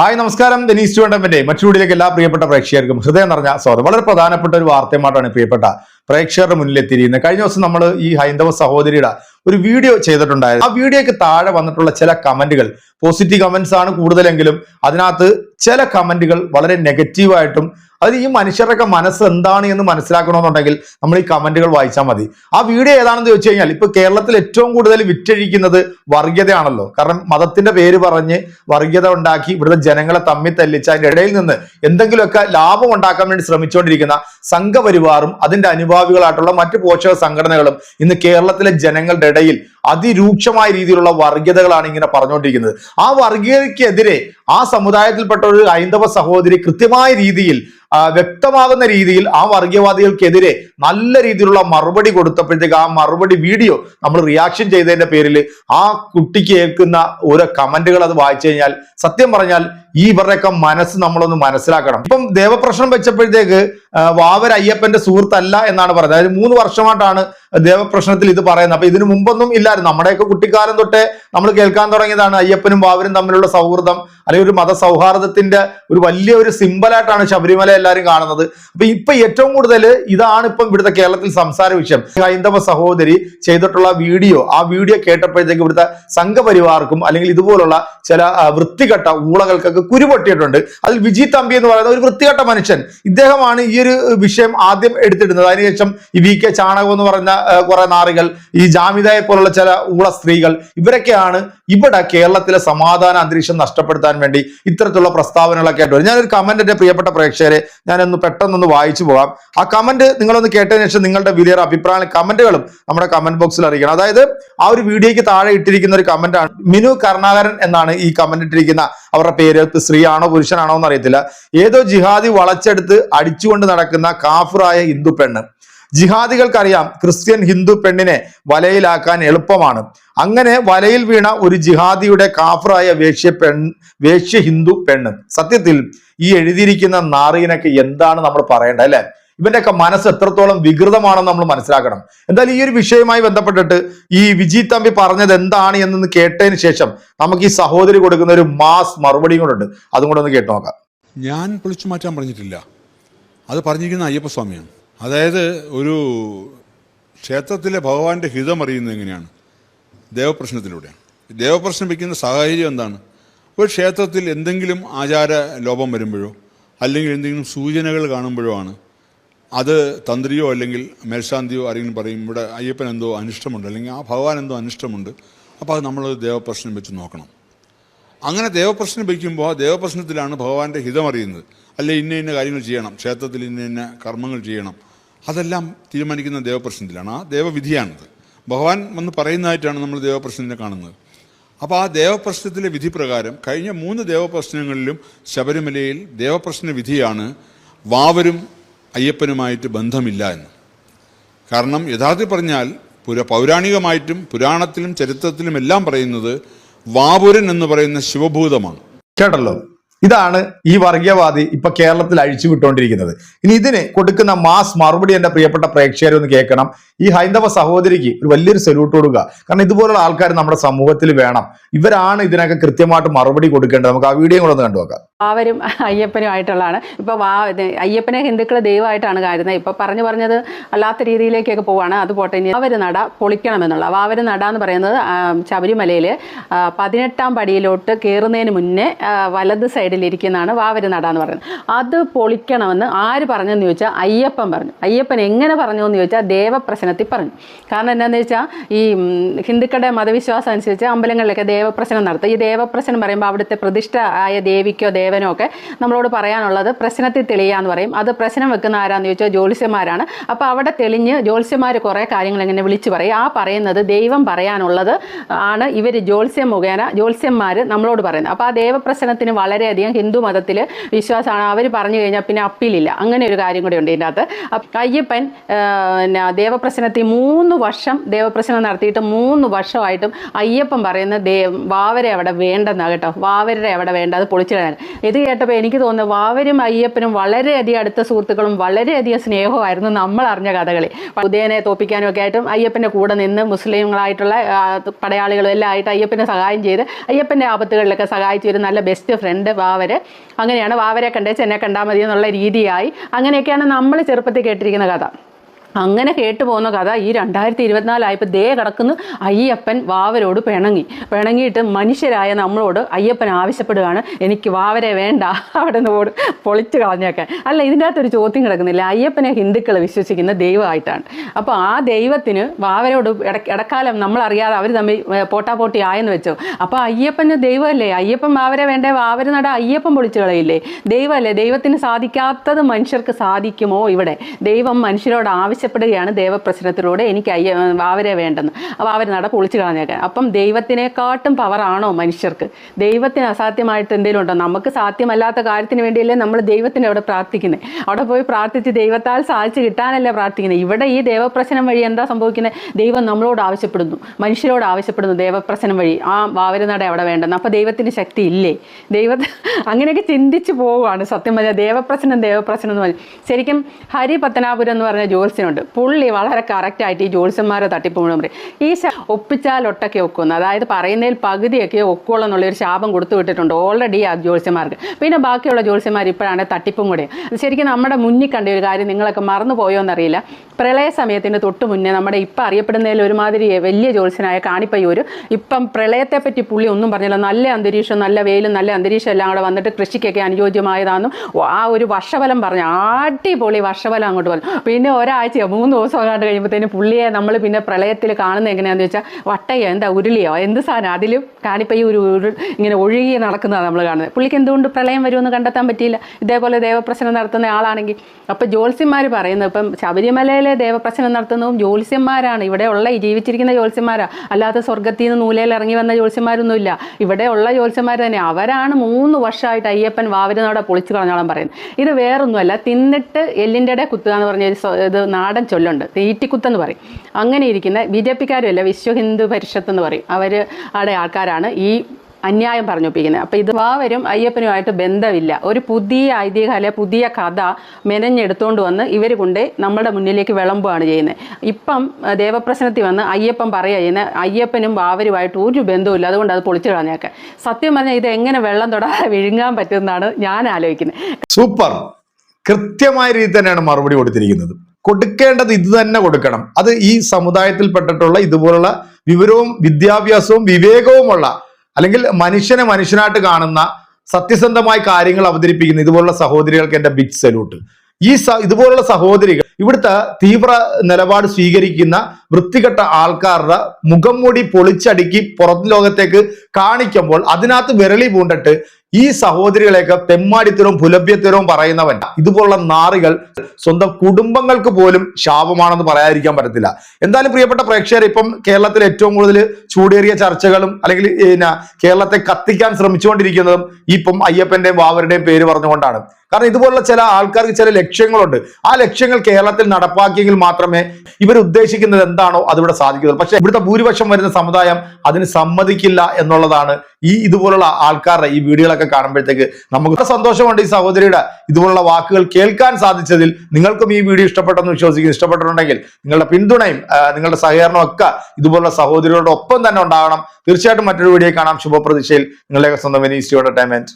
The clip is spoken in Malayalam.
ഹായ് നമസ്കാരം. ദനീസ് ചുവണ്ടമ്പന്റെ മറ്റുകൂടിയിലേക്ക് എല്ലാ പ്രിയപ്പെട്ട പ്രേക്ഷകർക്കും ഹൃദയം നിറഞ്ഞ സ്വാഗതം. വളരെ പ്രധാനപ്പെട്ട ഒരു വാർത്തയുമായിട്ടാണ് പ്രിയപ്പെട്ട പ്രേക്ഷകരുടെ മുന്നിൽ എത്തിയിരിക്കുന്നത് കഴിഞ്ഞ ദിവസം നമ്മൾ ഈ ഹൈന്ദവ സഹോദരിയുടെ ഒരു വീഡിയോ ചെയ്തിട്ടുണ്ടായിരുന്നു. ആ വീഡിയോയ്ക്ക് താഴെ വന്നിട്ടുള്ള ചില കമന്റുകൾ പോസിറ്റീവ് കമന്റ്സ് ആണ് കൂടുതലെങ്കിലും അതിനകത്ത് ചില കമന്റുകൾ വളരെ നെഗറ്റീവായിട്ടും അത് ഈ മനുഷ്യരുടെയൊക്കെ മനസ്സ് എന്താണ് എന്ന് മനസ്സിലാക്കണമെന്നുണ്ടെങ്കിൽ നമ്മൾ ഈ കമന്റുകൾ വായിച്ചാൽ മതി. ആ വീഡിയോ ഏതാണെന്ന് ചോദിച്ചു കഴിഞ്ഞാൽ ഇപ്പൊ കേരളത്തിൽ ഏറ്റവും കൂടുതൽ വിറ്റഴിക്കുന്നത് വർഗീയതയാണല്ലോ. കാരണം മതത്തിന്റെ പേര് പറഞ്ഞ് വർഗീയത ഉണ്ടാക്കി ഇവിടുത്തെ ജനങ്ങളെ തമ്മിൽ തല്ലിച്ച് അതിന്റെ ഇടയിൽ നിന്ന് എന്തെങ്കിലുമൊക്കെ ലാഭം ഉണ്ടാക്കാൻ വേണ്ടി ശ്രമിച്ചുകൊണ്ടിരിക്കുന്ന സംഘപരിവാറും അതിന്റെ അനുഭാവികളായിട്ടുള്ള മറ്റു പോഷക സംഘടനകളും ഇന്ന് കേരളത്തിലെ ജനങ്ങളുടെ ഇടയിൽ അതിരൂക്ഷമായ രീതിയിലുള്ള വർഗീയതകളാണ് ഇങ്ങനെ പറഞ്ഞുകൊണ്ടിരിക്കുന്നത്. ആ വർഗീയതയ്ക്കെതിരെ ആ സമുദായത്തിൽപ്പെട്ട ഒരു ഹൈന്ദവ സഹോദരി കൃത്യമായ രീതിയിൽ വ്യക്തമാകുന്ന രീതിയിൽ ആ വർഗീയവാദികൾക്കെതിരെ നല്ല രീതിയിലുള്ള മറുപടി കൊടുത്തപ്പോഴത്തേക്ക് ആ മറുപടി വീഡിയോ നമ്മൾ റിയാക്ഷൻ ചെയ്തതിന്റെ പേരിൽ ആ കുട്ടിക്ക് കേൾക്കുന്ന ഓരോ കമന്റുകൾ അത് വായിച്ചു കഴിഞ്ഞാൽ സത്യം പറഞ്ഞാൽ ഈ ഇവരുടെയൊക്കെ മനസ്സ് നമ്മളൊന്ന് മനസ്സിലാക്കണം. ഇപ്പം ദേവപ്രശ്നം വെച്ചപ്പോഴത്തേക്ക് വാവര അയ്യപ്പന്റെ സുഹൃത്തല്ല എന്നാണ് പറയുന്നത്. അതായത് മൂന്ന് വർഷമായിട്ടാണ് ദേവപ്രശ്നത്തിൽ ഇത് പറയുന്നത്. അപ്പൊ ഇതിനു മുമ്പൊന്നും ഇല്ലായിരുന്നു. നമ്മുടെയൊക്കെ കുട്ടിക്കാലം തൊട്ടേ നമ്മൾ കേൾക്കാൻ തുടങ്ങിയതാണ് അയ്യപ്പനും വാവരും തമ്മിലുള്ള സൗഹൃദം. അല്ലെങ്കിൽ ഒരു മതസൗഹാർദ്ദത്തിന്റെ ഒരു വലിയ ഒരു സിമ്പലായിട്ടാണ് ശബരിമല എല്ലാവരും കാണുന്നത്. അപ്പൊ ഇപ്പൊ ഏറ്റവും കൂടുതൽ ഇതാണ് ഇപ്പം ഇവിടുത്തെ കേരളത്തിൽ സംസാര വിഷയം. ഹൈന്ദവ സഹോദരി ചെയ്തിട്ടുള്ള വീഡിയോ ആ വീഡിയോ കേട്ടപ്പോഴത്തേക്ക് ഇവിടുത്തെ സംഘപരിവാർക്കും അല്ലെങ്കിൽ ഇതുപോലുള്ള ചില വൃത്തികെട്ട ഊളകൾക്കൊക്കെ കുരുപൊട്ടിയിട്ടുണ്ട്. അതിൽ വിജി തമ്പി എന്ന് പറയുന്ന ഒരു വൃത്തികെട്ട മനുഷ്യൻ. ഇദ്ദേഹമാണ് ഈ ഒരു വിഷയം ആദ്യം എടുത്തിടുന്നത്. അതിനുശേഷം ഈ വി കെ ചാണകം എന്ന് പറയുന്ന കുറെ നാറികൾ ഈ ജാമിതയെ പോലുള്ള ചില ഊള സ്ത്രീകൾ ഇവരൊക്കെയാണ് ഇവിടെ കേരളത്തിലെ സമാധാന അന്തരീക്ഷം നഷ്ടപ്പെടുത്താൻ വേണ്ടി ഇത്തരത്തിലുള്ള പ്രസ്താവനകളൊക്കെ ആയിട്ട് വരും. ഞാനൊരു കമന്റ് എന്റെ പ്രിയപ്പെട്ട പ്രേക്ഷകരെ ഞാനൊന്ന് പെട്ടെന്നൊന്ന് വായിച്ചു പോകാം. ആ കമന്റ് നിങ്ങളൊന്ന് കേട്ടതിന് ശേഷം നിങ്ങളുടെ വിലയേറെ അഭിപ്രായ കമന്റുകളും നമ്മുടെ കമന്റ് ബോക്സിൽ അറിയിക്കണം. അതായത് ആ ഒരു വീഡിയോയ്ക്ക് താഴെ ഇട്ടിരിക്കുന്ന ഒരു കമന്റ് ആണ് മിനു കരുണാകരൻ എന്നാണ് ഈ കമന്റ് ഇട്ടിരിക്കുന്ന അവരുടെ പേര്. സ്ത്രീയാണോ പുരുഷനാണോ എന്ന് അറിയത്തില്ല ഏതോ ജിഹാദി വളച്ചെടുത്ത് അടിച്ചുകൊണ്ട് നടക്കുന്ന കാഫിറായ ഹിന്ദു പെണ്ണ്. ജിഹാദികൾക്കറിയാം ക്രിസ്ത്യൻ ഹിന്ദു പെണ്ണിനെ വലയിലാക്കാൻ എളുപ്പമാണ്. അങ്ങനെ വലയിൽ വീണ ഒരു ജിഹാദിയുടെ കാഫറായ വേശ്യ പെൺ വേശ്യ ഹിന്ദു പെണ്ണ്. സത്യത്തിൽ ഈ എഴുതിയിരിക്കുന്ന നാറിയനൊക്കെ എന്താണ് നമ്മൾ പറയേണ്ടത് അല്ലെ? ഇവന്റെയൊക്കെ മനസ്സ് എത്രത്തോളം വികൃതമാണെന്ന് നമ്മൾ മനസ്സിലാക്കണം. എന്തായാലും ഈ ഒരു വിഷയവുമായി ബന്ധപ്പെട്ടിട്ട് ഈ വിജി തമ്പി പറഞ്ഞത് എന്താണ് എന്നൊന്ന് കേട്ടതിന് ശേഷം നമുക്ക് ഈ സഹോദരി കൊടുക്കുന്ന ഒരു മാസ് മറുപടിയും കൂടെ ഉണ്ട്. അതും കൂടെ ഒന്ന് കേട്ടു നോക്കാം. ഞാൻ പൊളിച്ചു മാറ്റാൻ പറഞ്ഞിട്ടില്ല. അത് പറഞ്ഞിരിക്കുന്ന അയ്യപ്പസ്വാമിയാണ്. അതായത് ഒരു ക്ഷേത്രത്തിലെ ഭഗവാന്റെ ഹിതം അറിയുന്നത് എങ്ങനെയാണ്? ദേവപ്രശ്നത്തിലൂടെയാണ്. ദേവപ്രശ്നം വയ്ക്കുന്ന സാഹചര്യം എന്താണ്? ഒരു ക്ഷേത്രത്തിൽ എന്തെങ്കിലും ആചാര ലോപം വരുമ്പോഴോ അല്ലെങ്കിൽ എന്തെങ്കിലും സൂചനകൾ കാണുമ്പോഴോ ആണ് അത് തന്ത്രിയോ അല്ലെങ്കിൽ മേൽശാന്തിയോ ആരെങ്കിലും പറയും ഇവിടെ അയ്യപ്പൻ എന്തോ അനിഷ്ടമുണ്ട് അല്ലെങ്കിൽ ആ ഭഗവാൻ എന്തോ അനിഷ്ടമുണ്ട് അപ്പോൾ അത് നമ്മൾ ദേവപ്രശ്നം വെച്ച് നോക്കണം. അങ്ങനെ ദേവപ്രശ്നം വയ്ക്കുമ്പോൾ ആ ദേവപ്രശ്നത്തിലാണ് ഭഗവാന്റെ ഹിതം അറിയുന്നത്. അല്ലെ ഇന്ന ഇന്ന കാര്യങ്ങൾ ചെയ്യണം ക്ഷേത്രത്തിൽ ഇന്ന ഇന്ന കർമ്മങ്ങൾ ചെയ്യണം അതെല്ലാം തീരുമാനിക്കുന്ന ദേവപ്രശ്നത്തിലാണ്. ആ ദേവവിധിയാണത്. ഭഗവാൻ വന്ന് പറയുന്നതായിട്ടാണ് നമ്മൾ ദേവപ്രശ്നത്തിനെ കാണുന്നത്. അപ്പോൾ ആ ദേവപ്രശ്നത്തിലെ വിധി പ്രകാരം കഴിഞ്ഞ മൂന്ന് ദേവപ്രശ്നങ്ങളിലും ശബരിമലയിൽ ദേവപ്രശ്ന വിധിയാണ് വാവരും അയ്യപ്പനുമായിട്ട് ബന്ധമില്ല എന്ന്. കാരണം യഥാർത്ഥത്തിൽ പറഞ്ഞാൽ പുര പൗരാണികമായിട്ടും പുരാണത്തിലും ചരിത്രത്തിലും എല്ലാം പറയുന്നത് വാപുരൻ എന്ന് പറയുന്ന ശിവഭൂതമാണ്. കേട്ടല്ലോ? ഇതാണ് ഈ വർഗീയവാദി ഇപ്പൊ കേരളത്തിൽ അഴിച്ചു വിട്ടുകൊണ്ടിരിക്കുന്നത്. ഇനി ഇതിന് കൊടുക്കുന്ന മാസ് മറുപടി എന്റെ പ്രിയപ്പെട്ട പ്രേക്ഷകരൊന്ന് കേൾക്കണം. ഈ ഹൈന്ദവ സഹോദരിക്ക് ഒരു വലിയൊരു സല്യൂട്ട് കൊടുക്കുക. കാരണം ഇതുപോലുള്ള ആൾക്കാർ നമ്മുടെ സമൂഹത്തിൽ വേണം. ഇവരാണ് ഇതിനൊക്കെ കൃത്യമായിട്ട് മറുപടി കൊടുക്കേണ്ടത്. നമുക്ക് ആ വീഡിയോ കൂടെ ഒന്ന് കണ്ടു നോക്കാം. വാവരും അയ്യപ്പനും ആയിട്ടുള്ളതാണ്. ഇപ്പോൾ വാ അയ്യപ്പനെ ഹിന്ദുക്കൾ ദൈവമായിട്ടാണ് കരുതുന്നത് ഇപ്പൊ പറഞ്ഞു പറഞ്ഞത് അല്ലാത്ത രീതിയിലേക്കൊക്കെ പോവാണ്. അത് പോട്ടെ ഇനി വാവര് നട പൊളിക്കണമെന്നുള്ള. വാവര് നട എന്ന് പറയുന്നത് ശബരിമലയിൽ പതിനെട്ടാം പടിയിലോട്ട് കയറുന്നതിന് മുന്നേ വലത് സൈഡിലിരിക്കുന്നതാണ് വാവര് നട എന്ന് പറയുന്നത്. അത് പൊളിക്കണമെന്ന് ആര് പറഞ്ഞെന്ന് ചോദിച്ചാൽ അയ്യപ്പൻ പറഞ്ഞു. അയ്യപ്പൻ എങ്ങനെ പറഞ്ഞു എന്ന് ചോദിച്ചാൽ ദേവപ്രശ്നത്തിൽ പറഞ്ഞു. കാരണം എന്താണെന്ന് വെച്ചാൽ ഈ ഹിന്ദുക്കളുടെ മതവിശ്വാസം അനുസരിച്ച് അമ്പലങ്ങളിലൊക്കെ ദേവപ്രശ്നം നടത്തും. ഈ ദേവപ്രശ്നം പറയുമ്പോൾ അവിടുത്തെ പ്രതിഷ്ഠ ആയ ദേവിക്കോ ദേവനോ ഒക്കെ നമ്മളോട് പറയാനുള്ളത് പ്രശ്നത്തിൽ തെളിയാന്ന് പറയും. അത് പ്രശ്നം വെക്കുന്ന ആരാന്ന് ചോദിച്ചാൽ ജ്യോത്സ്യന്മാരാണ്. അപ്പോൾ അവിടെ തെളിഞ്ഞ് ജ്യോത്സ്യന്മാർ കുറേ കാര്യങ്ങൾ ഇങ്ങനെ വിളിച്ചു പറയും. ആ പറയുന്നത് ദൈവം പറയാനുള്ളത് ആണ്. ഇവർ ജ്യോത്സ്യം മുഖേന ജ്യോത്സ്യന്മാർ നമ്മളോട് പറയുന്നത്. അപ്പോൾ ആ ദേവപ്രശ്നത്തിന് വളരെയധികം ഹിന്ദു മതത്തിൽ വിശ്വാസമാണ്. അവർ പറഞ്ഞു കഴിഞ്ഞാൽ പിന്നെ അപ്പീലില്ല. അങ്ങനെ ഒരു കാര്യം കൂടി ഉണ്ട് ഇതിന്റെ അകത്ത് അയ്യപ്പൻ ദേവപ്രശ്നം ദേവപ്രശ്നത്തിൽ മൂന്ന് വർഷം ദേവപ്രശ്നം നടത്തിയിട്ട് മൂന്ന് വർഷമായിട്ടും അയ്യപ്പൻ പറയുന്ന ദേ വാവരെ അവിടെ വേണ്ടെന്നാ കേട്ടോ. വാവരെ അവിടെ വേണ്ട അത് പൊളിച്ചു കളയാൻ ഇത് കേട്ടപ്പോൾ എനിക്ക് തോന്നുന്നത് വാവരും അയ്യപ്പനും വളരെയധികം അടുത്ത സുഹൃത്തുക്കളും വളരെയധികം സ്നേഹമായിരുന്നു നമ്മൾ അറിഞ്ഞ കഥകളി. ഉദയനെ തോപ്പിക്കാനും ഒക്കെ ആയിട്ടും അയ്യപ്പന്റെ കൂടെ നിന്ന് മുസ്ലിങ്ങളായിട്ടുള്ള പടയാളികളും എല്ലാം ആയിട്ട് അയ്യപ്പനെ സഹായം ചെയ്ത് അയ്യപ്പന്റെ ആപത്തുകളിലൊക്കെ സഹായിച്ച ഒരു നല്ല ബെസ്റ്റ് ഫ്രണ്ട് വാവര്. അങ്ങനെയാണ് വാവരെ കണ്ടേച്ച് എന്നെ കണ്ടാൽ മതി എന്നുള്ള രീതിയായി. അങ്ങനെയൊക്കെയാണ് നമ്മൾ ചെറുപ്പത്തിൽ കേട്ടിരിക്കുന്ന കഥ. അങ്ങനെ കേട്ടു പോകുന്ന കഥ ഈ രണ്ടായിരത്തി ഇരുപത്തിനാലായപ്പോൾ ദേ കിടക്കുന്നു അയ്യപ്പൻ വാവരോട് പിണങ്ങി. പിണങ്ങിയിട്ട് മനുഷ്യരായ നമ്മളോട് അയ്യപ്പൻ ആവശ്യപ്പെടുകയാണ്. എനിക്ക് വാവരെ വേണ്ട. അവിടെ നിന്ന് ഓട് പൊളിച്ചു കളഞ്ഞേക്കാൻ. അല്ല ഇതിന്റെ അകത്തൊരു ചോദ്യം കിടക്കുന്നില്ല. അയ്യപ്പനെ ഹിന്ദുക്കൾ വിശ്വസിക്കുന്ന ദൈവമായിട്ടാണ്. അപ്പോൾ ആ ദൈവത്തിന് വാവരോട് ഇട- ഇടക്കാലം നമ്മളറിയാതെ അവർ തമ്മിൽ പോട്ടാ പോട്ടാപോട്ടി ആയെന്ന് വെച്ചോ. അപ്പോൾ അയ്യപ്പന് ദൈവമല്ലേ? അയ്യപ്പൻ വാവരെ വേണ്ടേ? വാവര നട അയ്യപ്പൻ പൊളിച്ചു കളയില്ലേ? ദൈവമല്ലേ? ദൈവത്തിന് സാധിക്കാത്തത് മനുഷ്യർക്ക് സാധിക്കുമോ ഇവിടെ? ദൈവം മനുഷ്യരോട് ആവശ്യപ്പെടുകയാണ് ദേവപ്രശ്നത്തിലൂടെ എനിക്ക് അയ്യ വാവരെ വേണ്ടെന്ന്. അപ്പോൾ അവർ നട പൊളിച്ചു കളഞ്ഞേക്കാൻ. അപ്പം ദൈവത്തിനെക്കാട്ടും പവറാണോ മനുഷ്യർക്ക്? ദൈവത്തിന് അസാധ്യമായിട്ട് എന്തെങ്കിലും ഉണ്ടോ? നമുക്ക് സാധ്യമല്ലാത്ത കാര്യത്തിന് വേണ്ടിയല്ലേ നമ്മൾ ദൈവത്തിന് അവിടെ പ്രാർത്ഥിക്കുന്നത് അവിടെ പോയി പ്രാർത്ഥിച്ച് ദൈവത്താൽ സാധിച്ചു കിട്ടാനല്ലേ പ്രാർത്ഥിക്കുന്നത് ഇവിടെ ഈ ദേവപ്രശ്നം വഴി എന്താ സംഭവിക്കുന്നത് ദൈവം നമ്മളോട് ആവശ്യപ്പെടുന്നു. മനുഷ്യരോട് ആവശ്യപ്പെടുന്നു ദേവപ്രശ്നം വഴി. ആ വാവരുനട അവിടെ വേണ്ടെന്ന്. അപ്പോൾ ദൈവത്തിന് ശക്തി ഇല്ലേ? ദൈവ അങ്ങനെയൊക്കെ ചിന്തിച്ച് പോവുകയാണ് സത്യം പറഞ്ഞാൽ ദേവപ്രശ്നം ദേവപ്രശ്നം എന്ന് പറഞ്ഞു. ശരിക്കും ഹരി പത്തനാപുരം എന്ന് പറഞ്ഞ ജോത്സ്യനുണ്ട് പുള്ളി വളരെ കറക്റ്റായിട്ട് ഈ ജോത്സ്യന്മാരെ തട്ടിപ്പ് മുഴുവൻ പറയും. ഈ ഒപ്പിച്ചാലൊട്ടൊക്കെ ഒക്കുന്നു അതായത് പറയുന്നതിൽ പകുതിയൊക്കെ ഒക്കുള്ളൂ എന്നുള്ളൊരു ശാപം കൊടുത്തു വിട്ടിട്ടുണ്ട് ഓൾറെഡി ആ ജോത്സ്യന്മാർക്ക്. പിന്നെ ബാക്കിയുള്ള ജോത്സ്യന്മാർ ഇപ്പോഴാണ് തട്ടിപ്പും കൂടെ. ശരിക്കും നമ്മുടെ മുന്നിൽ കണ്ട ഒരു കാര്യം നിങ്ങളൊക്കെ മറന്നു പോയോ എന്നറിയില്ല. പ്രളയ സമയത്തിന് തൊട്ട് മുന്നേ നമ്മുടെ ഇപ്പം അറിയപ്പെടുന്നതിൽ ഒരുമാതിരി വലിയ ജോത്സ്യനായ കാണിപ്പയ്യൂർ ഇപ്പം പ്രളയത്തെ പറ്റി പുള്ളി ഒന്നും പറഞ്ഞില്ല. നല്ല അന്തരീക്ഷം നല്ല വെയിലും നല്ല അന്തരീക്ഷം എല്ലാം കൂടെ വന്നിട്ട് കൃഷിക്കൊക്കെ അനുയോജ്യമായതാണെന്നും ആ ഒരു വർഷഫലം പറഞ്ഞു അടിപൊളി വർഷഫലം അങ്ങോട്ട് പറഞ്ഞു പിന്നെ ഒരാഴ്ചയോ മൂന്ന് ദിവസം കണ്ട് കഴിയുമ്പോഴത്തേനും പുള്ളിയെ നമ്മൾ പിന്നെ പ്രളയത്തിൽ കാണുന്നത് എങ്ങനെയാണെന്ന് വെച്ചാൽ വട്ടയോ? എന്താ ഉരുളിയോ? എന്ത് സാധനം? അതിലും കാണിപ്പയ്യ ഒരു ഉരുൾ ഇങ്ങനെ ഒഴുകി നടക്കുന്നതാണ് നമ്മൾ കാണുന്നത്. പുള്ളിക്ക് എന്തുകൊണ്ട് പ്രളയം വരുമെന്ന് കണ്ടെത്താൻ പറ്റിയില്ല? ഇതേപോലെ ദേവപ്രശ്നം നടത്തുന്ന ആളാണെങ്കിൽ. അപ്പോൾ ജ്യോത്സ്യന്മാർ പറയുന്നത് ഇപ്പം ശബരിമലയിലെ ദേവപ്രശ്നം നടത്തുന്നതും ജ്യോത്സ്യന്മാരാണ്. ഇവിടെ ഉള്ള ജീവിച്ചിരിക്കുന്ന ജ്യോത്സ്യന്മാരാണ് അല്ലാതെ സ്വർഗത്തിൽ നിന്ന് നൂലയിൽ ഇറങ്ങി വന്ന ജ്യോത്സ്യന്മാരൊന്നുമില്ല. ഇവിടെ ഉള്ള ജ്യോത്സ്യന്മാർ തന്നെ. അവരാണ് മൂന്ന് വർഷമായിട്ട് അയ്യപ്പൻ വാവരുന്നവിടെ പൊളിച്ചു കളഞ്ഞോളം പറയുന്നത്. ഇത് വേറൊന്നുമല്ല. തിന്നിട്ട് എല്ലിന്റെ ഇടയിൽ കുത്തുക എന്ന് പറഞ്ഞ ഇത് ഇത് നാടൻ ചൊല്ലുണ്ട്. തീറ്റിക്കുത്തെന്ന് പറയും. അങ്ങനെ ഇരിക്കുന്ന ബി ജെ പിക്കാരുമല്ല വിശ്വ ഹിന്ദു പരിഷത്ത് എന്ന് പറയും. അവർ അവിടെ ആൾക്കാരാണ് ഈ അന്യായം പറഞ്ഞൊപ്പിക്കുന്നത്. അപ്പോൾ ഇത് വാവരും അയ്യപ്പനുമായിട്ട് ബന്ധമില്ല. ഒരു പുതിയ ഐതിഹ്യ പുതിയ കഥ മെനഞ്ഞെടുത്തുകൊണ്ട് വന്ന് ഇവർ കൊണ്ട് നമ്മുടെ മുന്നിലേക്ക് വിളമ്പുകയാണ് ചെയ്യുന്നത്. ഇപ്പം ദേവപ്രശ്നത്തിൽ വന്ന് അയ്യപ്പൻ പറയുക ചെയ്യുന്നത് അയ്യപ്പനും വാവരുമായിട്ട് ഒരു ബന്ധവുമില്ല. അതുകൊണ്ട് അത് പൊളിച്ചു കളഞ്ഞേക്കെ സത്യം പറഞ്ഞാൽ ഇത് എങ്ങനെ വെള്ളം തൊടാതെ വിഴുങ്ങാൻ പറ്റുമെന്നാണ് ഞാൻ ആലോചിക്കുന്നത്. സൂപ്പർ. കൃത്യമായ രീതി തന്നെയാണ് മറുപടി കൊടുത്തിരിക്കുന്നത്. കൊടുക്കേണ്ടത് ഇത് തന്നെ കൊടുക്കണം. അത് ഈ സമുദായത്തിൽപ്പെട്ടിട്ടുള്ള ഇതുപോലുള്ള വിവരവും വിദ്യാഭ്യാസവും വിവേകവുമുള്ള അല്ലെങ്കിൽ മനുഷ്യനെ മനുഷ്യനായിട്ട് കാണുന്ന സത്യസന്ധമായ കാര്യങ്ങൾ അവതരിപ്പിക്കുന്ന ഇതുപോലുള്ള സഹോദരികൾക്ക് എന്റെ ബിഗ് സല്യൂട്ട് ഈ ഇതുപോലുള്ള സഹോദരികൾ ഇവിടുത്തെ തീവ്ര നിലപാട് സ്വീകരിക്കുന്ന വൃത്തികെട്ട ആൾക്കാരുടെ മുഖം മൂടി പൊളിച്ചടുക്കി പുറം ലോകത്തേക്ക് കാണിക്കുമ്പോൾ അതിനകത്ത് വിരളി പൂണ്ടിട്ട് ഈ സഹോദരികളെയൊക്കെ തെമ്മാടിത്തരവും പുലഭ്യത്തരവും പറയുന്നവൻ. ഇതുപോലുള്ള നാറികൾ സ്വന്തം കുടുംബങ്ങൾക്ക് പോലും ശാപമാണെന്ന് പറയാതിരിക്കാൻ പറ്റത്തില്ല. എന്തായാലും പ്രിയപ്പെട്ട പ്രേക്ഷകർ ഇപ്പം കേരളത്തിൽ ഏറ്റവും കൂടുതൽ ചൂടേറിയ ചർച്ചകളും അല്ലെങ്കിൽ പിന്നെ കേരളത്തെ കത്തിക്കാൻ ശ്രമിച്ചുകൊണ്ടിരിക്കുന്നതും ഇപ്പം അയ്യപ്പന്റെയും വാവരുടെയും പേര് പറഞ്ഞുകൊണ്ടാണ്. കാരണം ഇതുപോലുള്ള ചില ആൾക്കാർക്ക് ചില ലക്ഷ്യങ്ങളുണ്ട്. ആ ലക്ഷ്യങ്ങൾ കേരളത്തിൽ നടപ്പാക്കിയെങ്കിൽ മാത്രമേ ഇവർ ഉദ്ദേശിക്കുന്നത് എന്താണോ അതിവിടെ സാധിക്കുന്നത് പക്ഷെ ഇവിടുത്തെ ഭൂരിപക്ഷം വരുന്ന സമുദായം അതിന് സമ്മതിക്കില്ല എന്നുള്ളതാണ് ഈ ഇതുപോലുള്ള ആൾക്കാരുടെ ഈ വീഡിയോകളൊക്കെ കാണുമ്പോഴത്തേക്ക് നമുക്ക് സന്തോഷമുണ്ട് ഈ സഹോദരിയുടെ ഇതുപോലുള്ള വാക്കുകൾ കേൾക്കാൻ സാധിച്ചതിൽ നിങ്ങൾക്കും ഈ വീഡിയോ ഇഷ്ടപ്പെട്ടെന്ന് വിശ്വസിക്കുന്നു. ഇഷ്ടപ്പെട്ടിട്ടുണ്ടെങ്കിൽ നിങ്ങളുടെ പിന്തുണയും നിങ്ങളുടെ സഹകരണവും ഒക്കെ ഇതുപോലുള്ള സഹോദരികളോടൊപ്പം തന്നെ ഉണ്ടാകണം. തീർച്ചയായിട്ടും മറ്റൊരു വീഡിയോ കാണാം. ശുഭപ്രതീക്ഷയിൽ നിങ്ങളുടെ സ്വന്തം വെനീസ് എന്റർടൈൻമെന്റ്